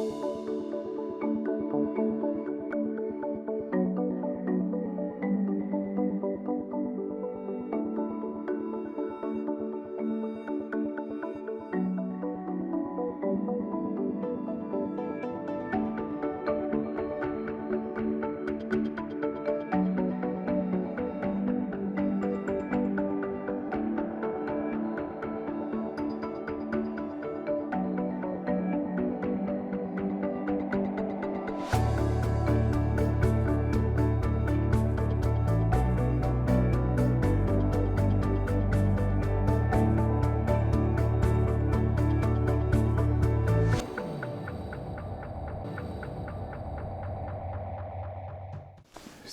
you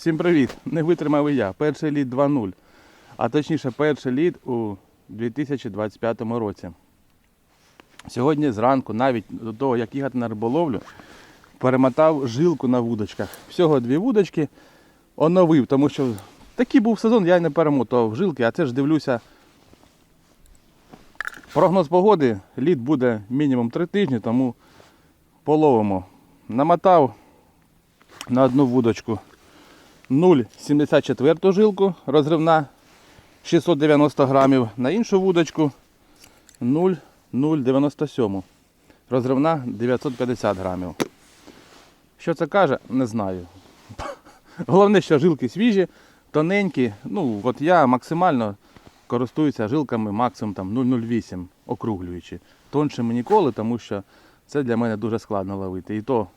Всім привіт! Не витримав і я. Перший лід 2.0. А точніше, перший лід у 2025 році. Сьогодні зранку, навіть до того, як їхати на риболовлю, перемотав жилку на вудочках. Всього дві вудочки оновив, тому що такий був сезон, я не перемотував жилки, а це ж дивлюся. Прогноз погоди, лід буде мінімум 3 тижні, тому половимо. Намотав на одну вудочку 0,74 жилку розривна 690 грамів, на іншу вудочку 0,097 розривна 950 грамів. Що це каже, не знаю. Головне, що жилки свіжі, тоненькі. Ну, от я максимально користуюся жилками максимум там 0,08 округлюючи. Тоншими ніколи, тому що це для мене дуже складно ловити. І то,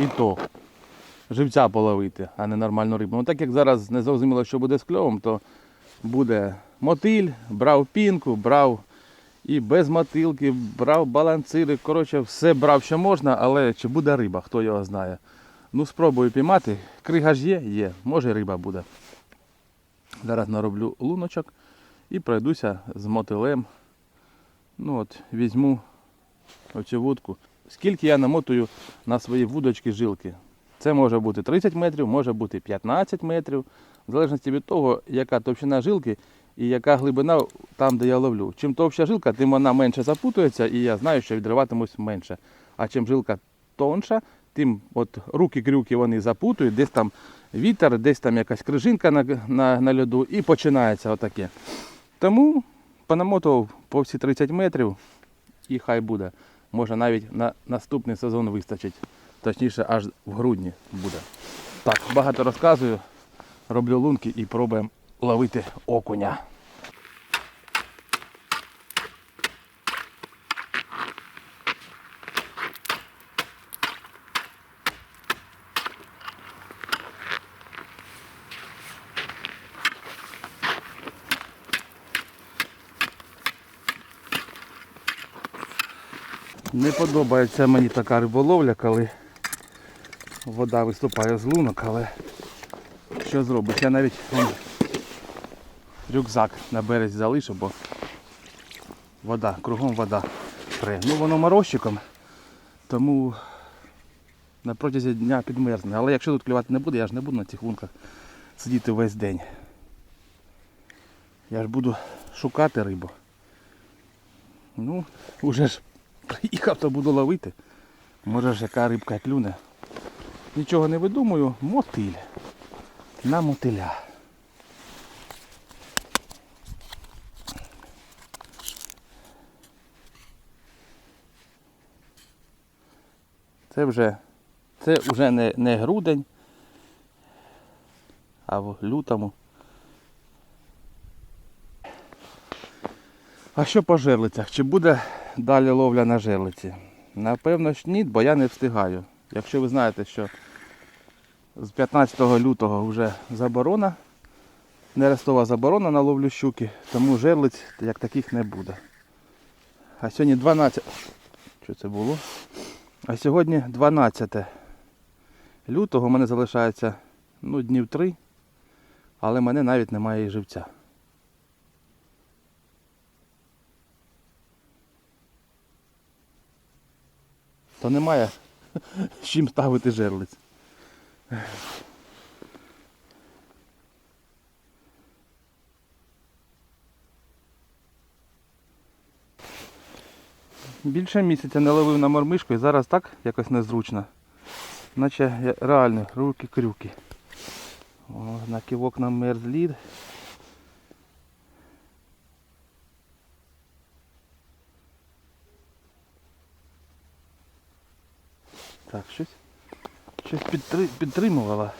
і то живця половити, а не нормальну рибу. Ну так як зараз не зрозуміло, що буде з кльовом, то буде мотиль, брав пінку, брав і без мотилки, брав баланцири. Коротше, все брав, що можна, але чи буде риба, хто його знає. Ну, спробую піймати. Крига ж є, є, може риба буде. Зараз нароблю луночок і пройдуся з мотилем. Ну от, візьму оцю вудку. Скільки я намотую на свої вудочки жилки. Це може бути 30 метрів, може бути 15 метрів, в залежності від того, яка товщина жилки і яка глибина там, де я ловлю. Чим товща жилка, тим вона менше запутується, і я знаю, що відриватимусь менше. А чим жилка тонша, тим от руки-крюки вони запутують, десь там вітер, десь там якась крижинка на, на, на льоду і починається отаке. Тому понамотував по всі 30 метрів і хай буде. Може навіть на наступний сезон вистачить. Точніше, аж в грудні буде. Так, багато розказую, роблю лунки і пробуємо ловити окуня. Не подобається мені така риболовля, коли вода виступає з лунок, але що зробиш? Я навіть вон, рюкзак на березі залишив, бо вода, кругом вода пре. Ну воно морозчиком, тому на протязі дня підмерзне. Але якщо тут клювати не буде, я ж не буду на цих лунках сидіти весь день. Я ж буду шукати рибу. Ну, уже ж приїхав, то буду ловити. Може ж яка рибка клюне. Нічого не видумую, мотиль. На мотиля. Це вже це вже не, не грудень, а в лютому. А що по жерлицях? Чи буде далі ловля на жерлиці? Напевно ж ні, бо я не встигаю. Якщо ви знаєте, що з 15 лютого вже заборона, нерестова заборона на ловлю щуки, тому жерлиць як таких не буде. А сьогодні 12. Що це було? А сьогодні 12 лютого у мене залишається ну, днів 3, але в мене навіть немає і живця. То немає з чим ставити жерлиць. Більше місяця не ловив на мормишку і зараз так якось незручно. Наче реально руки-крюки. На кивок на мерзлід. Так, щось, щось підтри, підтримувала.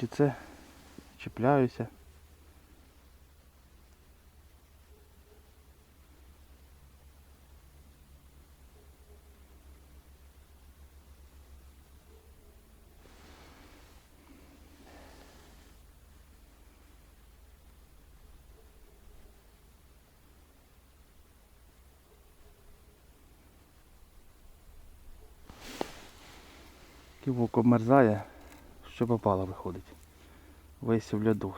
Чи це чіпляюся? Ківок обмерзає, що попало виходить. Весь в льоду.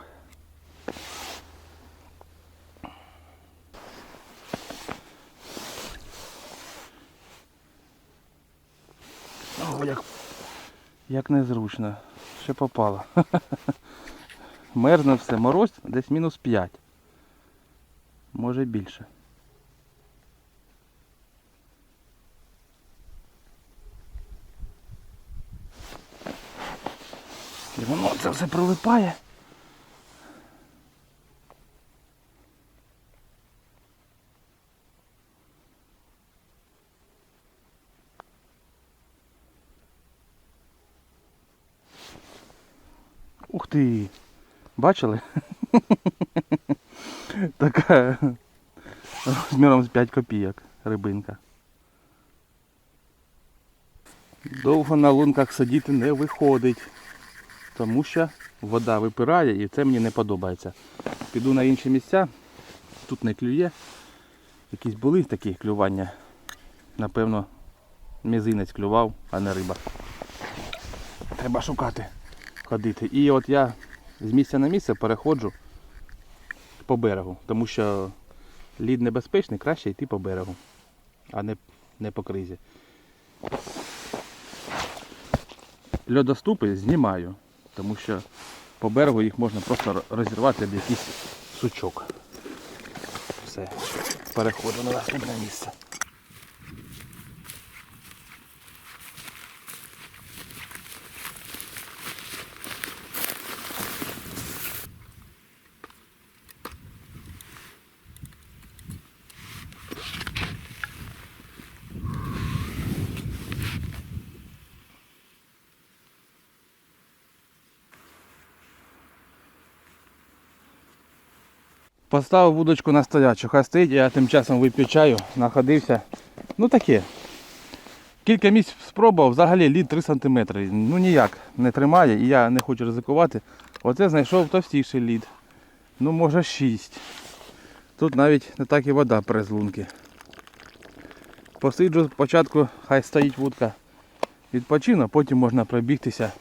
О, як, як незручно. Ще попало. Мерзне все, мороз десь мінус 5. Може більше. І воно це все прилипає. Ух ти! Бачили? Така розміром з 5 копійок рибинка. Довго на лунках сидіти не виходить тому що вода випирає і це мені не подобається. Піду на інші місця, тут не клює. Якісь були такі клювання. Напевно, мізинець клював, а не риба. Треба шукати, ходити. І от я з місця на місце переходжу по берегу, тому що лід небезпечний, краще йти по берегу, а не, не по кризі. Льодоступи знімаю, тому що по берегу їх можна просто розірвати об якийсь сучок. Все, переходимо на наступне місце. Поставив вудочку на стоячу, хай стоїть, я тим часом вип'ю чаю, находився. Ну таке. Кілька місць спробував, взагалі лід 3 см. Ну ніяк не тримає і я не хочу ризикувати. Оце знайшов товстіший лід. Ну може 6. Тут навіть не так і вода перез лунки. Посиджу спочатку, хай стоїть вудка. Відпочину, потім можна пробігтися.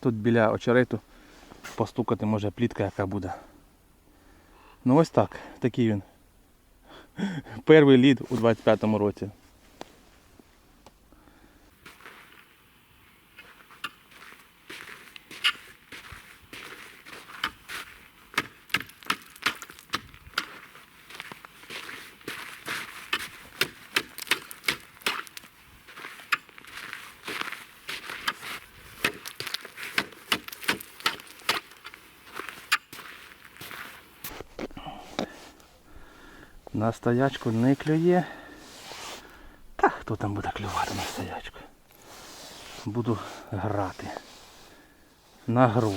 Тут біля очерету постукати може плітка яка буде. Ну ось так, такий він. Перший лід у 25-му році. На стоячку не клює. Та хто там буде клювати на стоячку? Буду грати. На гру.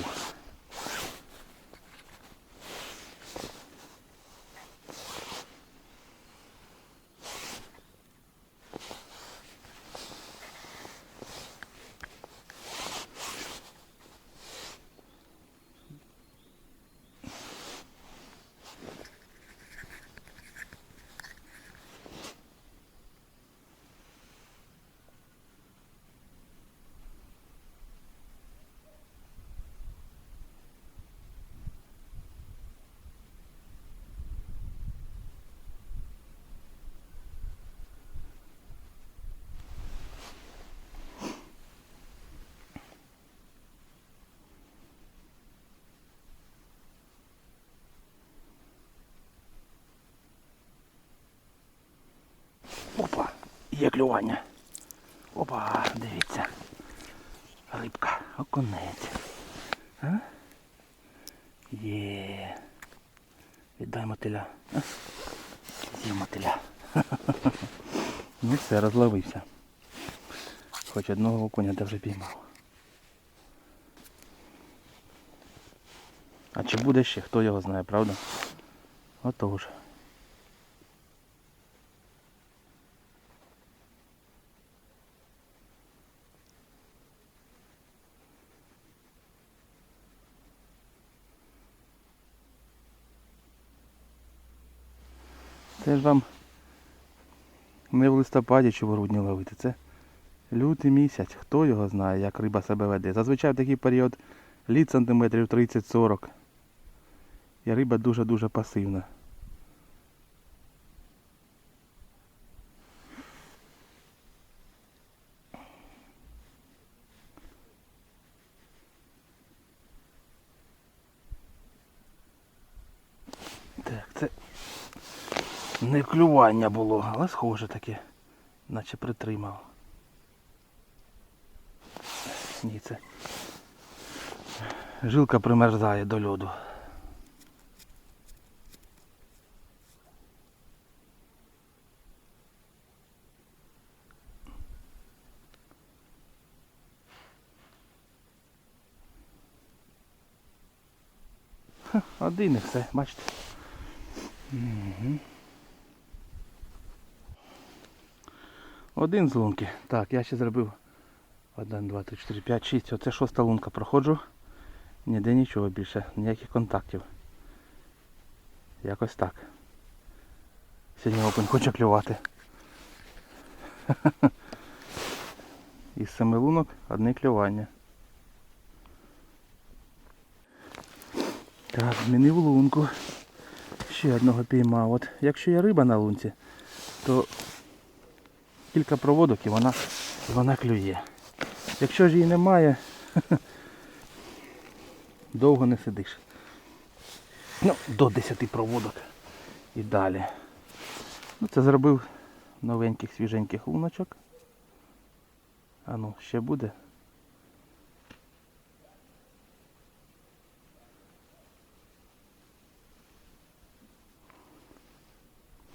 Клювання. Опа, дивіться. Рибка, оконець. А? Є. Віддай мотиля. З'їв мотиля. Ну все, розловився. Хоч одного окуня вже піймав. А чи буде ще, хто його знає, правда? Отож. Це ж вам не в листопаді чи в грудні ловити. Це лютий місяць. Хто його знає, як риба себе веде. Зазвичай в такий період літ сантиметрів 30-40. І риба дуже-дуже пасивна. Так, це не клювання було, але схоже таке, наче притримав. Ні, це жилка примерзає до льоду. Один і все, бачите. Мгм. Один з лунки. Так, я ще зробив 1, 2, 3, 4, 5, 6. Оце шоста лунка проходжу. Ніде нічого більше, ніяких контактів. Якось так. Сьогодні опен хоче клювати. Із семи лунок одне клювання. Так, змінив лунку. Ще одного піймав. От якщо є риба на лунці, то кілька проводок і вона, вона клює. Якщо ж її немає, довго не сидиш. Ну, до 10 проводок і далі. Ну, це зробив новеньких свіженьких луночок. А ну, ще буде.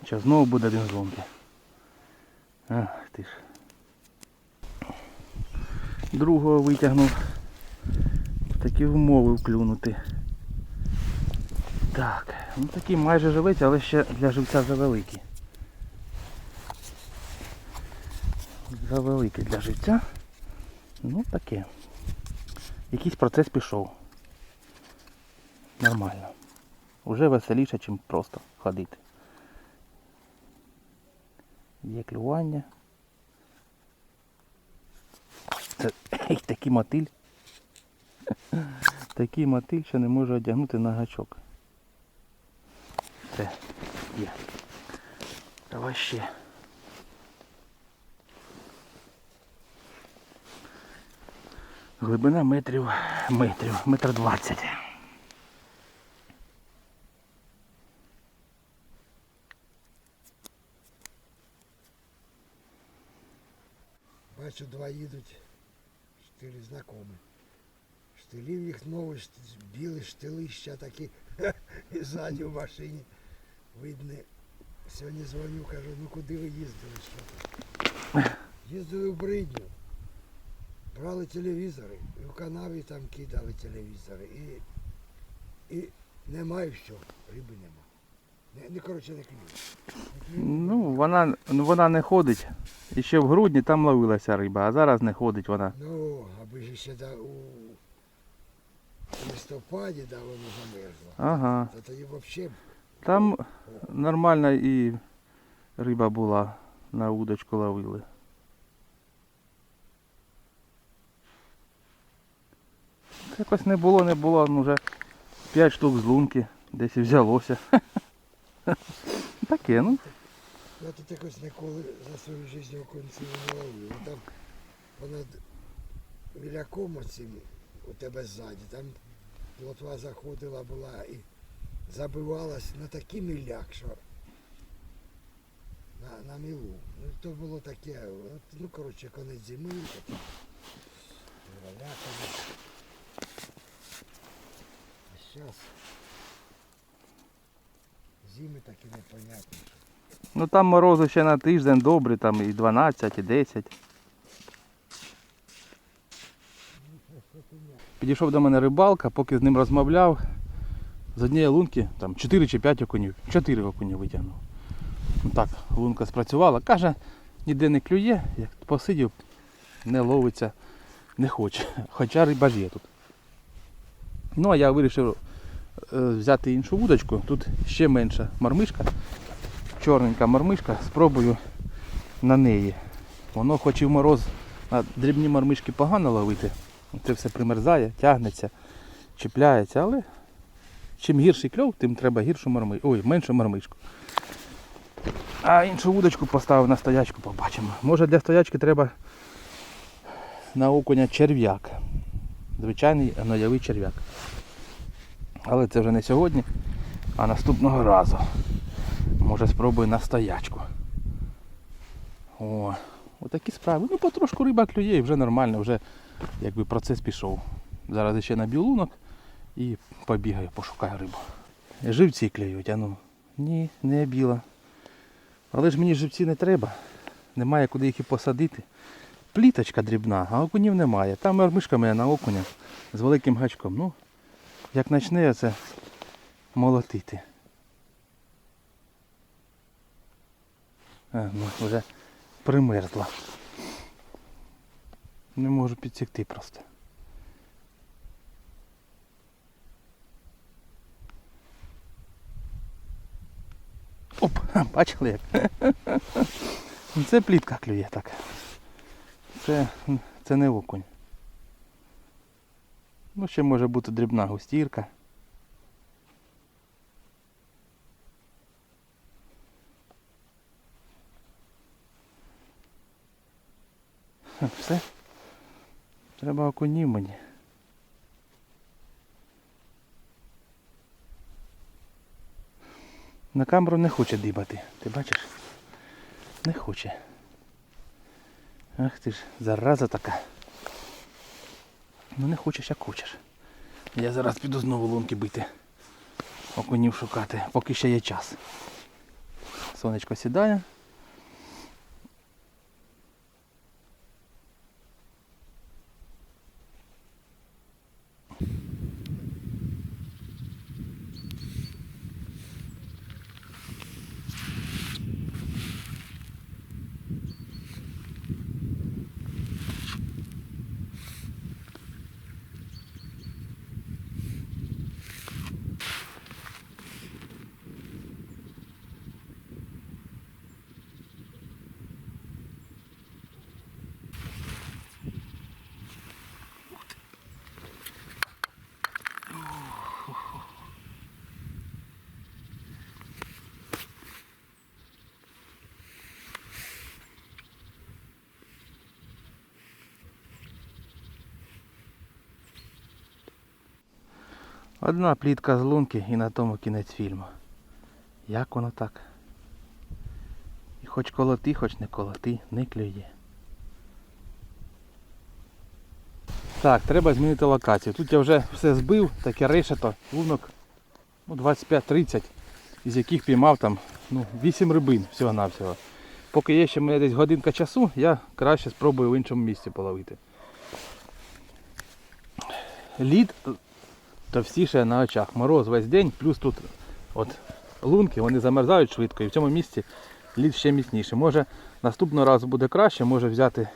Зараз знову буде один з. Ах ти ж. Другого витягнув. Такі умови вклюнути. Так, ну такий майже живець, але ще для живця завеликий. Завеликий для живця. Ну таке. Якийсь процес пішов. Нормально. Уже веселіше, ніж просто ходити. Є клювання. Це такий мотиль. Такий мотиль, що не можу одягнути на гачок. Це є. Давай ще. Глибина метрів, метрів, метр двадцять. Бачу, два їдуть, штилі знайомі. Штилів їх нові, білі штилища такі, і ззаді в машині. Видно, сьогодні дзвоню, кажу, ну куди ви їздили? Що? там?» Їздили в Бридню. Брали телевізори, і в канаві там кидали телевізори. І, і немає все, риби нема. Не, не коротше, не клює. Ну, вона, ну, вона не ходить. І ще в грудні там ловилася риба, а зараз не ходить вона. Ну, аби ж ще да, у листопаді да, воно замерзло. Ага. То тоді взагалі Там нормальна і риба була, на удочку ловили. Якось не було, не було, ну вже 5 штук з лунки, десь і взялося. Таке, ну. я тут якось ніколи за свою життя оконців не. Ну, Там понад міляком оцим у тебе ззаді, там плотва заходила була і забивалась на такий міляк, що на, на мілу. Ну, то було таке, ну, коротше, конець зими. Валяками. А зараз зими такі непонятні. Ну там морози ще на тиждень добрі, там і 12, і 10. Підійшов до мене рибалка, поки з ним розмовляв. З однієї лунки там 4 чи 5 окунів. 4 окуні витягнув. Ну так, лунка спрацювала. Каже, ніде не клює, як посидів, не ловиться, не хоче. Хоча риба ж є тут. Ну а я вирішив взяти іншу вудочку. Тут ще менша мармишка чорненька мармишка, спробую на неї. Воно хоч і в мороз на дрібні мармишки погано ловити, це все примерзає, тягнеться, чіпляється, але чим гірший кльов, тим треба гіршу мармишку. Ой, меншу мармишку. А іншу вудочку поставив на стоячку, побачимо. Може для стоячки треба на окуня черв'як. Звичайний гноєвий черв'як. Але це вже не сьогодні, а наступного разу. Може спробую на стоячку. О, отакі справи. Ну потрошку риба клює і вже нормально, вже якби процес пішов. Зараз ще на білунок і побігаю, пошукаю рибу. Живці клюють, а ну. Ні, не біла. Але ж мені живці не треба. Немає куди їх і посадити. Пліточка дрібна, а окунів немає. Там мишка мене на окуня з великим гачком. Ну, як почне це молотити. А, ну, вже примерзла. Не можу підсікти просто. Оп, бачили як? Ну, Це плітка клює так. Це, це не окунь. Ну, ще може бути дрібна густірка. Все. Треба окунів мені. На камеру не хоче дибати. Ти бачиш? Не хоче. Ах ти ж, зараза така. Ну не хочеш, як хочеш. Я зараз піду знову лунки бити. Окунів шукати, поки ще є час. Сонечко сідає. Одна плітка з лунки і на тому кінець фільму. Як воно так? І хоч колоти, хоч не колоти, не клює. Так, треба змінити локацію. Тут я вже все збив, таке решето, лунок ну, 25-30, із яких піймав там ну, 8 рибин всього-навсього. Поки є ще в десь годинка часу, я краще спробую в іншому місці половити. Лід товстіше на очах. Мороз весь день, плюс тут от лунки, вони замерзають швидко і в цьому місці лід ще міцніше. Може наступного разу буде краще, може взяти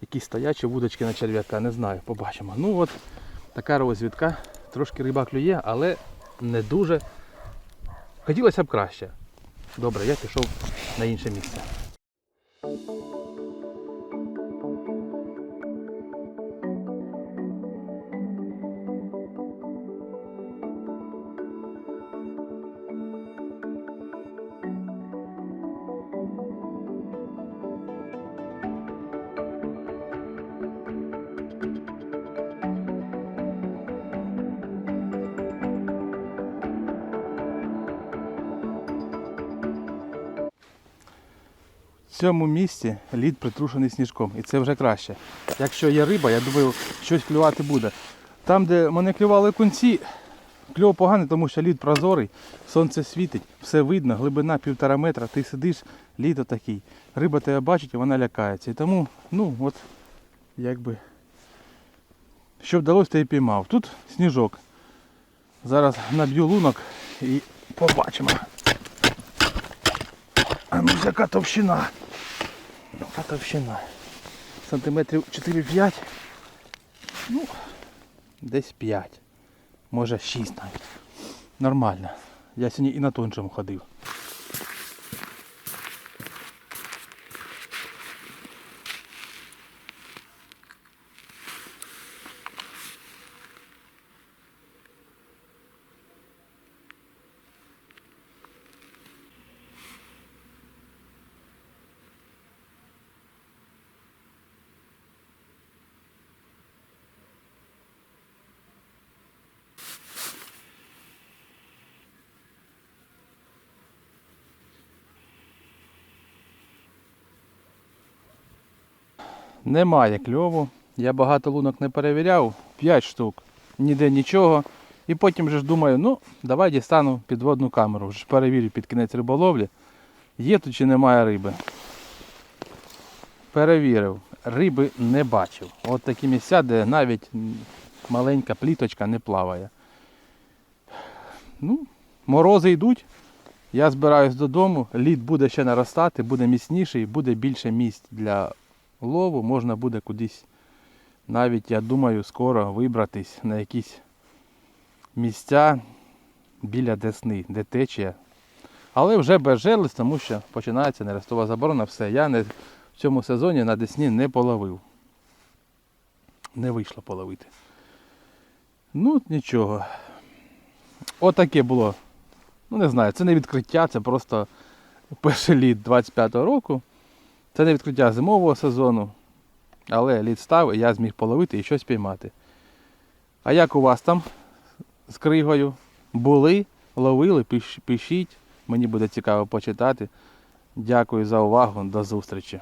якісь стоячі вудочки на черв'яка, не знаю, побачимо. Ну от така розвідка. Трошки риба клює, але не дуже. Хотілося б краще. Добре, я пішов на інше місце. Цьому місці лід притрушений сніжком, і це вже краще. Якщо є риба, я думаю, щось клювати буде. Там, де мене клювали кунці, кльов поганий, тому що лід прозорий, сонце світить, все видно, глибина півтора метра, ти сидиш, лід отакий. Риба тебе бачить і вона лякається. І тому, ну, от, якби, що вдалося, те і піймав. Тут сніжок. Зараз наб'ю лунок і побачимо. А ну яка товщина. Яка товщина. Сантиметрів 4-5. Ну, десь 5. Може 6 навіть. Нормально. Я сьогодні і на тоншому ходив. Немає кльову. Я багато лунок не перевіряв. 5 штук. Ніде нічого. І потім вже ж думаю, ну, давай дістану підводну камеру. Вже перевірю під кінець риболовлі. Є тут чи немає риби. Перевірив. Риби не бачив. От такі місця, де навіть маленька пліточка не плаває. Ну, морози йдуть. Я збираюсь додому, лід буде ще наростати, буде міцніший, буде більше місць для лову, можна буде кудись, навіть, я думаю, скоро вибратись на якісь місця біля Десни, де течія. Але вже без жерлиць, тому що починається нерестова заборона, все. Я не, в цьому сезоні на Десні не половив. Не вийшло половити. Ну, нічого. Отаке було. Ну, не знаю, це не відкриття, це просто перший лід 25-го року. Це не відкриття зимового сезону, але лід став і я зміг половити і щось піймати. А як у вас там з кригою? Були, ловили, пишіть. Мені буде цікаво почитати. Дякую за увагу. До зустрічі.